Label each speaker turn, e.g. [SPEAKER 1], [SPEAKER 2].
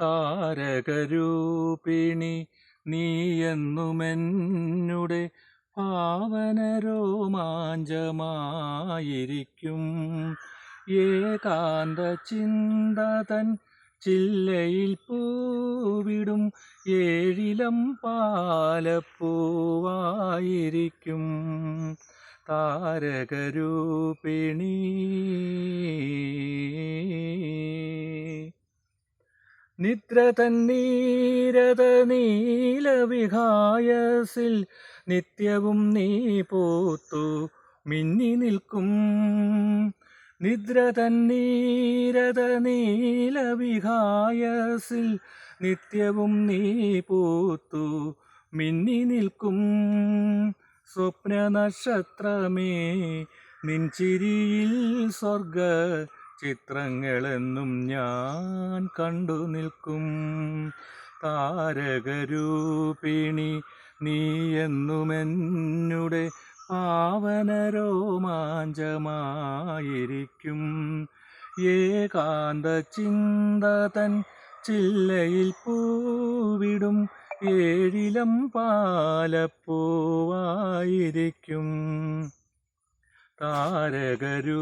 [SPEAKER 1] താരകരൂപിണി നീയെന്നുമെന്നുടെ പാവനരോമാഞ്ചമായിരിക്കും. ഏകാന്ത ചിന്തതൻ ചില്ലയിൽ പൂവിടും ഏഴിലം പാലപ്പൂവായിരിക്കും. താരകരൂപിണി നിദ്ര തന്നീരത നീലവിഹായസിൽ നിത്യവും നീ പൂത്തു മിന്നി നിൽക്കും. നിദ്ര തന്നീരത നീലവിഹായസിൽ നിത്യവും നീ പൂത്തു മിന്നി നിൽക്കും. സ്വപ്ന നക്ഷത്രമേ നിൻചിരിയിൽ സ്വർഗ ചിത്രങ്ങളെന്നും ഞാൻ കണ്ടു നിൽക്കും. താരകരൂപിണി നീയെന്നുമെന്നുടെ പാവന പാവനരോമാഞ്ചമായിരിക്കും. ഏകാന്ത ചിന്തതൻ ചില്ലയിൽ പൂവിടും. ഏഴിലം പാലപ്പൂവായിരിക്കും. താരകരൂപിണി